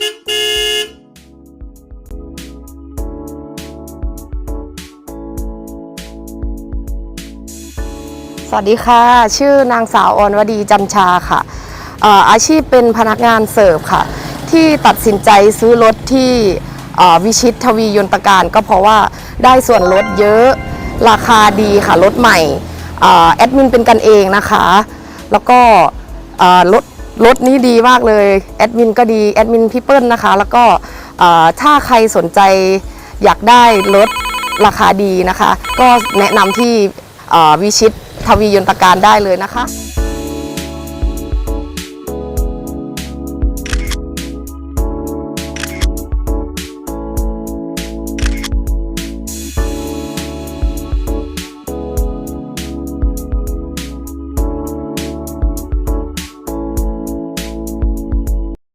สวัสดีค่ะ ชื่อนางสาวออนวดีจันชาค่ะอาชีพเป็นพนักงานเสิร์ฟค่ะ ที่ตัดสินใจซื้อรถที่วิชิตทวียนตการก็เพราะว่าได้ส่วนลดเยอะราคาดีค่ะ รถใหม่อแอดมินเป็นกันเองนะคะ แล้วก็รถ รถนี้ดีมากเลยแอดมินก็ดีแอดมินพี่เปิ้ลนะคะ แล้วก็ถ้าใครสนใจอยากได้รถราคาดีนะคะ ก็แนะนำที่วิชิตทวียนตการได้เลยนะคะ